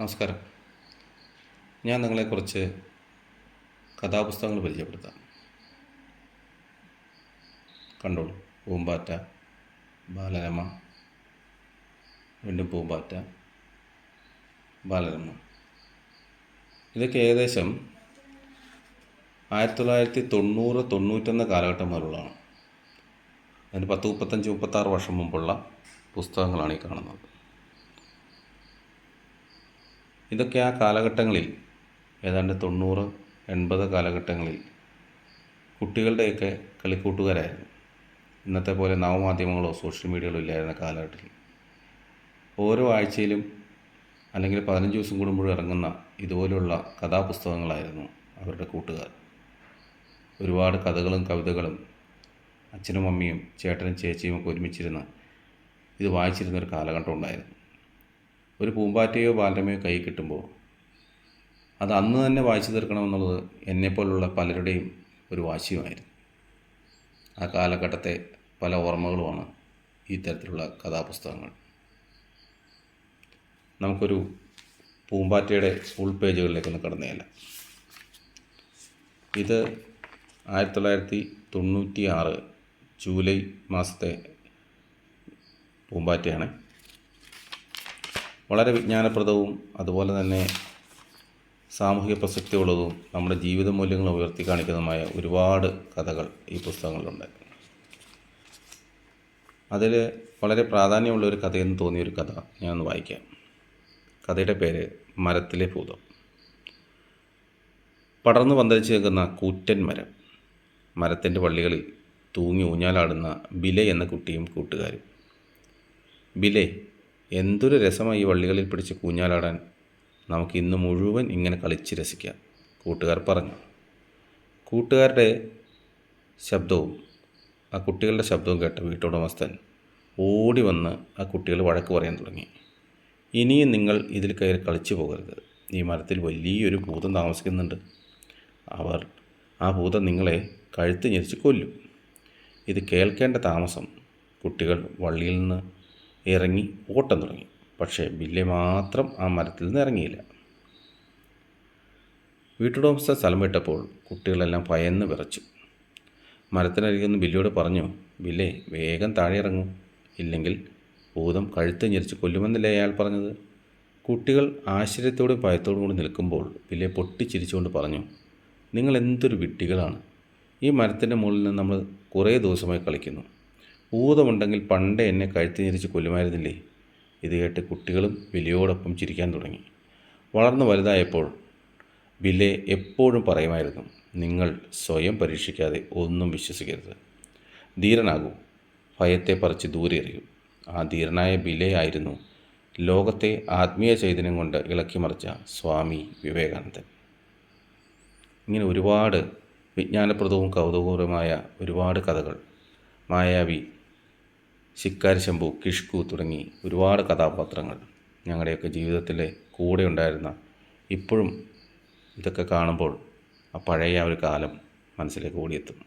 നമസ്കാരം. ഞാൻ നിങ്ങളെ കുറച്ച് കഥാപുസ്തകങ്ങൾ പരിചയപ്പെടുത്താം. കണ്ടോളൂ പൂമ്പാറ്റ ബാലരമ വീണ്ടും പൂമ്പാറ്റ ബാലരമ. ഇതൊക്കെ ഏകദേശം ആയിരത്തി തൊള്ളായിരത്തി തൊണ്ണൂറ് തൊണ്ണൂറ്റൊന്ന് കാലഘട്ടം മുതലുള്ളതാണ്. അതിന് പത്ത് മുപ്പത്തഞ്ച് മുപ്പത്താറ് വർഷം മുമ്പുള്ള പുസ്തകങ്ങളാണ് ഈ കാണുന്നത്. ഇതൊക്കെ ആ കാലഘട്ടങ്ങളിൽ ഏതാണ്ട് തൊണ്ണൂറ് എൺപത് കാലഘട്ടങ്ങളിൽ കുട്ടികളുടെയൊക്കെ കളിക്കൂട്ടുകാരായിരുന്നു. ഇന്നത്തെ പോലെ നവമാധ്യമങ്ങളോ സോഷ്യൽ മീഡിയകളോ ഇല്ലായിരുന്ന കാലഘട്ടത്തിൽ. ഓരോ ആഴ്ചയിലും അല്ലെങ്കിൽ പതിനഞ്ച് ദിവസം കൂടുമ്പോഴും ഇറങ്ങുന്ന ഇതുപോലുള്ള കഥാപുസ്തകങ്ങളായിരുന്നു അവരുടെ കൂട്ടുകാർ. ഒരുപാട് കഥകളും കവിതകളും അച്ഛനും അമ്മയും ചേട്ടനും ചേച്ചിയും ഒക്കെ ഒരുമിച്ചിരുന്ന് ഇത് വായിച്ചിരുന്നൊരു കാലഘട്ടം ഉണ്ടായിരുന്നു. ഒരു പൂമ്പാറ്റയോ ബാലരമയോ കൈ കിട്ടുമ്പോൾ അത് അന്ന് തന്നെ വായിച്ചു തീർക്കണമെന്നുള്ളത് എന്നെപ്പോലുള്ള പലരുടെയും ഒരു വാശിയുമായിരുന്നു. ആ കാലഘട്ടത്തെ പല ഓർമ്മകളുമാണ് ഈ തരത്തിലുള്ള കഥാപുസ്തകങ്ങൾ. നമുക്കൊരു പൂമ്പാറ്റയുടെ ഫുൾ പേജുകളിലേക്കൊന്ന് കടന്നേല ഇത് ആയിരത്തി തൊള്ളായിരത്തി തൊണ്ണൂറ്റി ആറ് ജൂലൈ മാസത്തെ പൂമ്പാറ്റയാണ്. വളരെ വിജ്ഞാനപ്രദവും അതുപോലെ തന്നെ സാമൂഹിക പ്രസക്തിയുള്ളതും നമ്മുടെ ജീവിത മൂല്യങ്ങൾ ഉയർത്തി കാണിക്കുന്നതുമായ ഒരുപാട് കഥകൾ ഈ പുസ്തകങ്ങളിലുണ്ട്. അതിൽ വളരെ പ്രാധാന്യമുള്ള ഒരു കഥയെന്ന് തോന്നിയ ഒരു കഥ ഞാനൊന്ന് വായിക്കാം. കഥയുടെ പേര് മരത്തിലെ ഭൂതം. പടർന്നു പന്തലിച്ച് നിൽക്കുന്ന കൂറ്റൻ മരം മരത്തിന്റെ വള്ളികളിൽ തൂങ്ങി ഊഞ്ഞാലാടുന്ന ബിലെ എന്ന കുട്ടിയും കൂട്ടുകാരും. ബിലെ എന്തൊരു രസമായി ഈ വള്ളികളിൽ പിടിച്ച് കൂഞ്ഞാലാടാൻ നമുക്ക് ഇന്ന് മുഴുവൻ ഇങ്ങനെ കളിച്ച് രസിക്കാം. കൂട്ടുകാർ പറഞ്ഞു. കൂട്ടുകാരുടെ ശബ്ദവും ആ കുട്ടികളുടെ ശബ്ദവും കേട്ട വീട്ടുടമസ്ഥൻ ഓടി വന്ന് ആ കുട്ടികൾ വഴക്ക് പറയാൻ തുടങ്ങി. ഇനിയും നിങ്ങൾ ഇതിൽ കയറി കളിച്ചു പോകരുത്. ഈ മരത്തിൽ വലിയൊരു ഭൂതം താമസിക്കുന്നുണ്ട്. അവർ ആ ഭൂതം നിങ്ങളെ കഴുത്ത് ഞെരിച്ച് കൊല്ലും. ഇത് കേൾക്കേണ്ട താമസം കുട്ടികൾ വള്ളിയിൽ നിന്ന് ഇറങ്ങി ഓട്ടം തുടങ്ങി. പക്ഷേ ബില്ലെ മാത്രം ആ മരത്തിൽ നിന്ന് ഇറങ്ങിയില്ല. വീട്ടുടമസ്ഥ സ്ഥലം വിട്ടപ്പോൾ കുട്ടികളെല്ലാം ഭയന്ന് വിറച്ചു. മരത്തിനരികൊന്ന് ബില്ലിയോട് പറഞ്ഞു ബില്ലെ വേഗം താഴെ ഇറങ്ങും. ഇല്ലെങ്കിൽ ഭൂതം കഴുത്ത് ഞെരിച്ച് കൊല്ലുമെന്നല്ലേ അയാൾ പറഞ്ഞത്? കുട്ടികൾ ആശ്ചര്യത്തോടും ഭയത്തോടും കൂടി നിൽക്കുമ്പോൾ ബില്ലെ പൊട്ടിച്ചിരിച്ചുകൊണ്ട് പറഞ്ഞു നിങ്ങൾ എന്തൊരു വിട്ടികളാണ് ഈ മരത്തിന്റെ മുകളിൽ നിന്ന് നമ്മൾ കുറേ ദിവസമായി കളിക്കുന്നു. ഭൂതമുണ്ടെങ്കിൽ പണ്ടേ എന്നെ കഴുത്തി ഞെരിച്ച് കൊല്ലുമായിരുന്നില്ലേ? ഇത് കേട്ട് കുട്ടികളും വിലയോടൊപ്പം ചിരിക്കാൻ തുടങ്ങി. വളർന്നു വലുതായപ്പോൾ വില എപ്പോഴും പറയുമായിരുന്നു നിങ്ങൾ സ്വയം പരീക്ഷിക്കാതെ ഒന്നും വിശ്വസിക്കരുത്. ധീരനാകൂ. ഭയത്തെ പറിച്ച് ദൂരെ എറിയൂ. ആ ധീരനായ ബിലെ ആയിരുന്നു ലോകത്തെ ആത്മീയ ചൈതന്യം കൊണ്ട് ഇളക്കിമറിച്ച സ്വാമി വിവേകാനന്ദൻ. ഇങ്ങനെ ഒരുപാട് വിജ്ഞാനപ്രദവും കൗതുകപരവുമായ ഒരുപാട് കഥകൾ മായാവി ശിക്കാരി ശംഭു കിഷ്കു തുടങ്ങി ഒരുപാട് കഥാപാത്രങ്ങൾ ഞങ്ങളുടെയൊക്കെ ജീവിതത്തിലെ കൂടെ ഉണ്ടായിരുന്ന ഇപ്പോഴും ഇതൊക്കെ കാണുമ്പോൾ ആ പഴയ ആ ഒരു കാലം മനസ്സിലേക്ക് ഓടിയെത്തും.